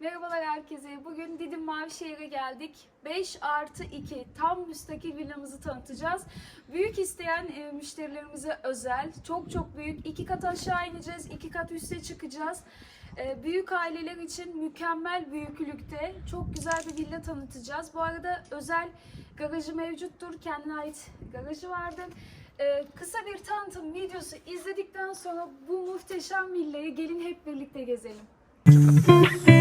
Merhabalar herkese. Bugün Didim Mavişehir'e geldik. 5 artı 2 tam müstakil villamızı tanıtacağız. Büyük isteyen e, müşterilerimize özel. Çok çok büyük. 2 kat aşağı ineceğiz. 2 kat üste çıkacağız. E, büyük aileler için mükemmel büyüklükte çok güzel bir villa tanıtacağız. Bu arada özel garajı mevcuttur. Kendine ait garajı vardır. E, kısa bir tanıtım videosu izledikten sonra bu muhteşem villayı gelin hep birlikte gezelim.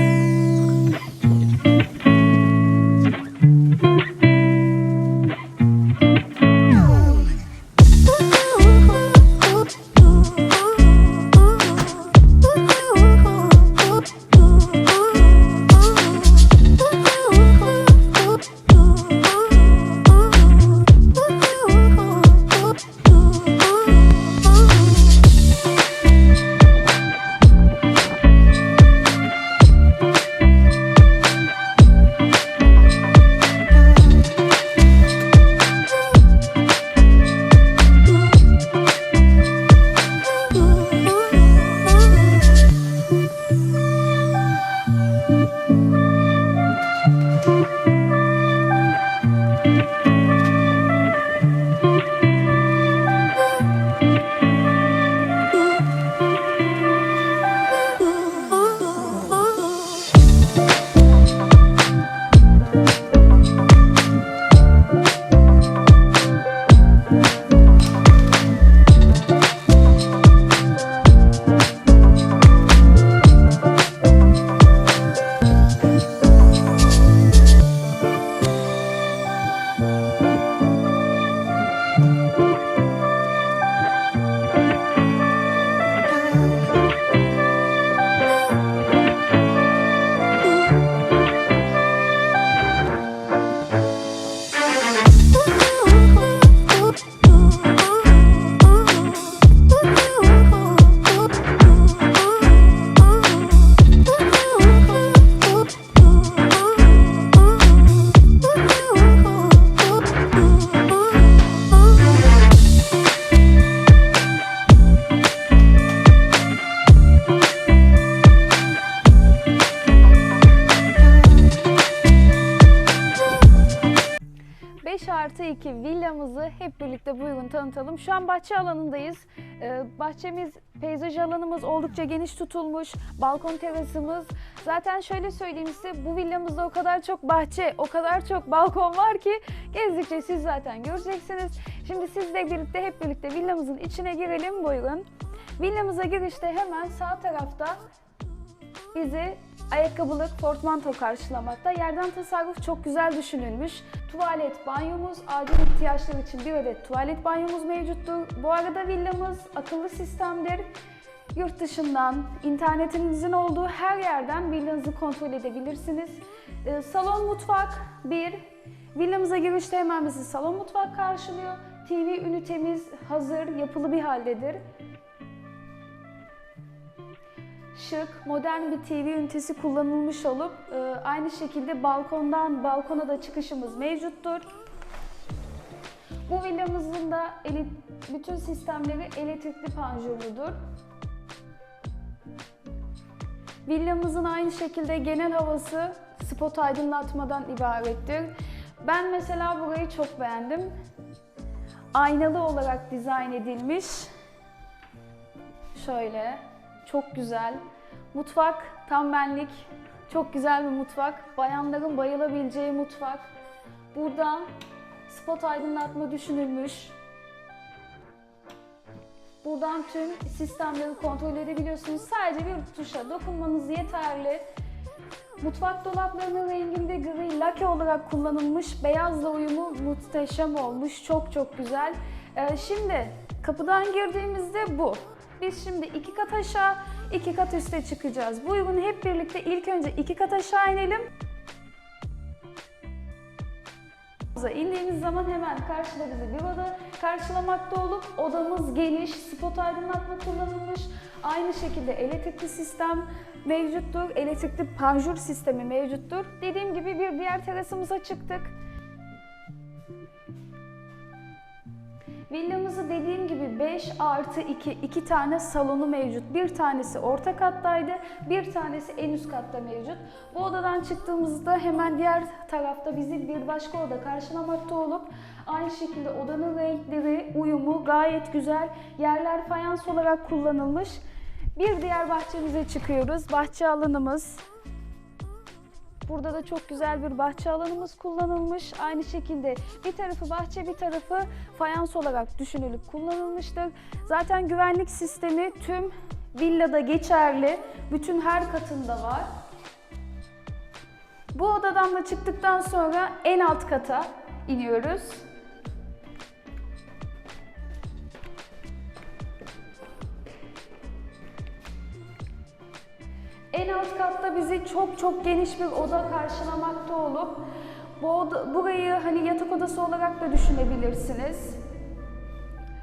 2 villamızı hep birlikte buyurun tanıtalım. Şu an bahçe alanındayız. Ee, bahçemiz, peyzaj alanımız oldukça geniş tutulmuş. Balkon terasımız. Zaten şöyle söyleyeyim size bu villamızda o kadar çok bahçe, o kadar çok balkon var ki gezdikçe siz zaten göreceksiniz. Şimdi sizle birlikte hep birlikte villamızın içine girelim buyurun. Villamıza girişte hemen sağ tarafta bizi ayakkabılık portmanto karşılamakta. Yerden tasarruf çok güzel düşünülmüş. Tuvalet, banyomuz, acil ihtiyaçlar için bir adet tuvalet banyomuz mevcuttur. Bu arada villamız akıllı sistemdir. Yurt dışından, internetinizin olduğu her yerden villanızı kontrol edebilirsiniz. Ee, salon mutfak bir. Villamıza girişte hemen bizi salon mutfak karşılıyor. TV ünitemiz hazır, yapılı bir haldedir şık, modern bir TV ünitesi kullanılmış olup e, aynı şekilde balkondan balkona da çıkışımız mevcuttur. Bu villamızın da bütün sistemleri elektrikli panjurludur. Villamızın aynı şekilde genel havası spot aydınlatmadan ibarettir. Ben mesela burayı çok beğendim. Aynalı olarak dizayn edilmiş. Şöyle çok güzel. Mutfak tam benlik. Çok güzel bir mutfak. Bayanların bayılabileceği mutfak. Burada spot aydınlatma düşünülmüş. Buradan tüm sistemleri kontrol edebiliyorsunuz. Sadece bir tuşa dokunmanız yeterli. Mutfak dolaplarının renginde gri lake olarak kullanılmış. Beyazla uyumu muhteşem olmuş. Çok çok güzel. Ee, şimdi kapıdan girdiğimizde bu. Biz şimdi iki kat aşağı, iki kat üste çıkacağız. Buyurun hep birlikte ilk önce iki kat aşağı inelim. İndiğimiz zaman hemen karşıda bizi bir oda karşılamakta olup odamız geniş, spot aydınlatma kullanılmış. Aynı şekilde elektrikli sistem mevcuttur, elektrikli panjur sistemi mevcuttur. Dediğim gibi bir diğer terasımıza çıktık. Villamızı dediğim gibi 5 artı 2, 2 tane salonu mevcut. Bir tanesi orta kattaydı, bir tanesi en üst katta mevcut. Bu odadan çıktığımızda hemen diğer tarafta bizi bir başka oda karşılamakta olup aynı şekilde odanın renkleri, uyumu gayet güzel. Yerler fayans olarak kullanılmış. Bir diğer bahçemize çıkıyoruz. Bahçe alanımız. Burada da çok güzel bir bahçe alanımız kullanılmış. Aynı şekilde bir tarafı bahçe bir tarafı fayans olarak düşünülüp kullanılmıştır. Zaten güvenlik sistemi tüm villada geçerli. Bütün her katında var. Bu odadan da çıktıktan sonra en alt kata iniyoruz. Bizi çok çok geniş bir oda karşılamakta olup bu oda, burayı hani yatak odası olarak da düşünebilirsiniz.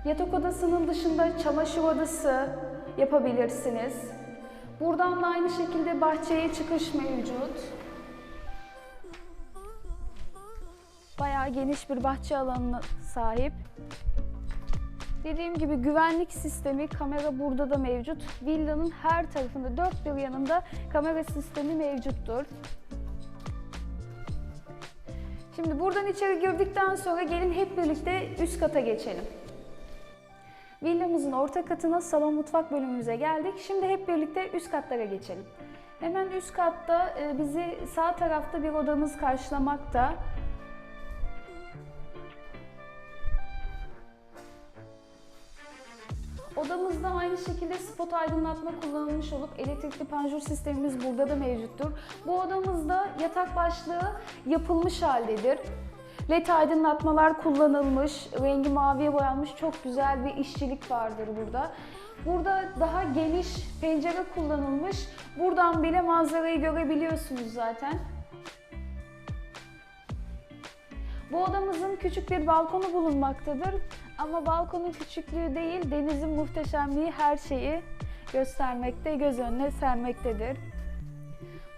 Yatak odasının dışında çamaşır odası yapabilirsiniz. Buradan da aynı şekilde bahçeye çıkış mevcut. Bayağı geniş bir bahçe alanına sahip. Dediğim gibi güvenlik sistemi kamera burada da mevcut. Villanın her tarafında dört bir yanında kamera sistemi mevcuttur. Şimdi buradan içeri girdikten sonra gelin hep birlikte üst kata geçelim. Villamızın orta katına salon mutfak bölümümüze geldik. Şimdi hep birlikte üst katlara geçelim. Hemen üst katta e, bizi sağ tarafta bir odamız karşılamakta. Odamızda aynı şekilde spot aydınlatma kullanılmış olup elektrikli panjur sistemimiz burada da mevcuttur. Bu odamızda yatak başlığı yapılmış haldedir. LED aydınlatmalar kullanılmış, rengi maviye boyanmış çok güzel bir işçilik vardır burada. Burada daha geniş pencere kullanılmış. Buradan bile manzarayı görebiliyorsunuz zaten. Bu odamızın küçük bir balkonu bulunmaktadır. Ama balkonun küçüklüğü değil, denizin muhteşemliği her şeyi göstermekte, göz önüne sermektedir.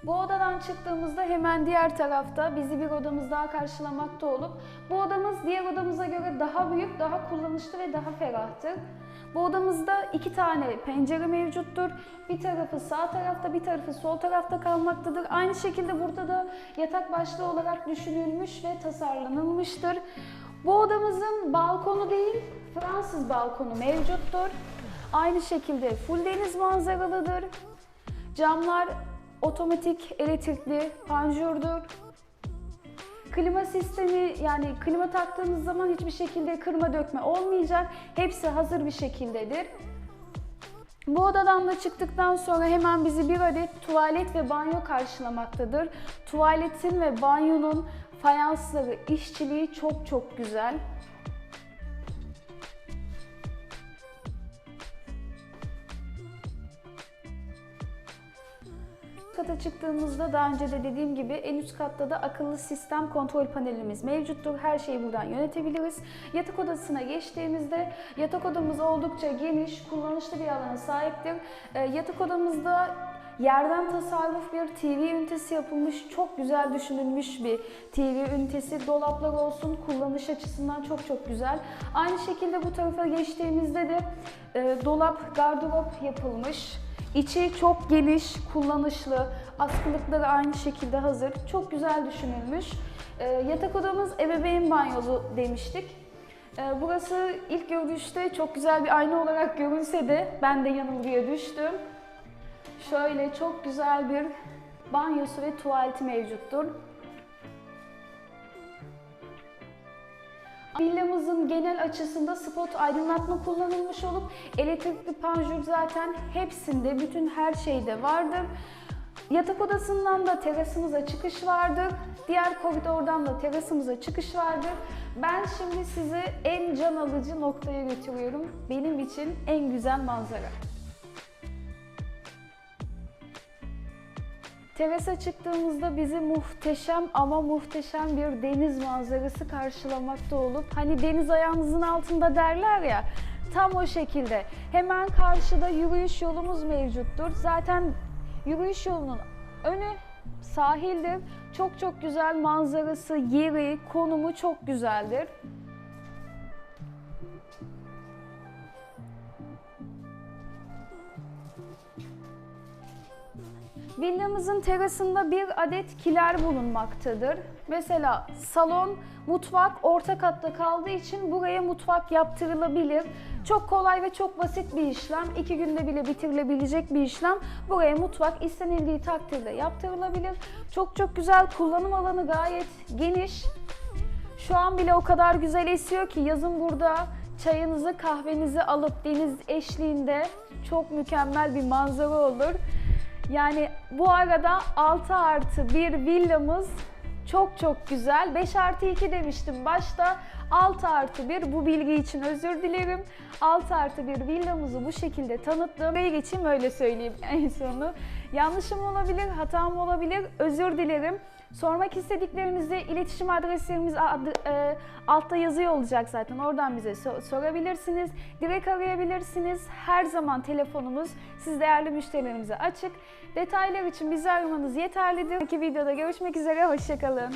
Bu odadan çıktığımızda hemen diğer tarafta bizi bir odamız daha karşılamakta olup bu odamız diğer odamıza göre daha büyük, daha kullanışlı ve daha ferahtır. Bu odamızda iki tane pencere mevcuttur. Bir tarafı sağ tarafta, bir tarafı sol tarafta kalmaktadır. Aynı şekilde burada da yatak başlığı olarak düşünülmüş ve tasarlanılmıştır. Bu odamızın balkonu değil, Fransız balkonu mevcuttur. Aynı şekilde full deniz manzaralıdır. Camlar otomatik elektrikli panjurdur. Klima sistemi yani klima taktığınız zaman hiçbir şekilde kırma dökme olmayacak. Hepsi hazır bir şekildedir. Bu odadan da çıktıktan sonra hemen bizi bir adet tuvalet ve banyo karşılamaktadır. Tuvaletin ve banyonun fayansları, işçiliği çok çok güzel. Kata çıktığımızda daha önce de dediğim gibi en üst katta da akıllı sistem kontrol panelimiz mevcuttur. Her şeyi buradan yönetebiliriz. Yatak odasına geçtiğimizde yatak odamız oldukça geniş, kullanışlı bir alana sahiptir. Ee, yatak odamızda yerden tasarruf bir TV ünitesi yapılmış, çok güzel düşünülmüş bir TV ünitesi. Dolaplar olsun, kullanış açısından çok çok güzel. Aynı şekilde bu tarafa geçtiğimizde de e, dolap, gardırop yapılmış. İçi çok geniş, kullanışlı, askılıkları aynı şekilde hazır. Çok güzel düşünülmüş. Ee, yatak odamız ebeveyn banyosu demiştik. Ee, burası ilk görünüşte çok güzel bir ayna olarak görünse de ben de yanılgıya düştüm. Şöyle çok güzel bir banyosu ve tuvaleti mevcuttur. Villamızın genel açısında spot aydınlatma kullanılmış olup elektrikli panjur zaten hepsinde, bütün her şeyde vardır. Yatak odasından da terasımıza çıkış vardır. Diğer koridordan da terasımıza çıkış vardır. Ben şimdi sizi en can alıcı noktaya götürüyorum. Benim için en güzel manzara. Terasa çıktığımızda bizi muhteşem ama muhteşem bir deniz manzarası karşılamakta olup hani deniz ayağınızın altında derler ya tam o şekilde. Hemen karşıda yürüyüş yolumuz mevcuttur. Zaten yürüyüş yolunun önü sahildir. Çok çok güzel manzarası, yeri, konumu çok güzeldir. Villamızın terasında bir adet kiler bulunmaktadır. Mesela salon, mutfak orta katta kaldığı için buraya mutfak yaptırılabilir. Çok kolay ve çok basit bir işlem. İki günde bile bitirilebilecek bir işlem. Buraya mutfak istenildiği takdirde yaptırılabilir. Çok çok güzel. Kullanım alanı gayet geniş. Şu an bile o kadar güzel esiyor ki yazın burada çayınızı kahvenizi alıp deniz eşliğinde çok mükemmel bir manzara olur. Yani bu arada 6 artı bir villamız çok çok güzel. 5 artı 2 demiştim başta. 6 artı 1 bu bilgi için özür dilerim. 6 artı 1 villamızı bu şekilde tanıttım. Buraya geçeyim öyle söyleyeyim en sonu. Yanlışım olabilir, hatam olabilir. Özür dilerim. Sormak istediklerinizi iletişim adreslerimiz adı- e, altta yazıyor olacak zaten. Oradan bize so- sorabilirsiniz. Direkt arayabilirsiniz. Her zaman telefonumuz siz değerli müşterilerimize açık. Detaylar için bizi aramanız yeterlidir. İki videoda görüşmek üzere. Hoşçakalın.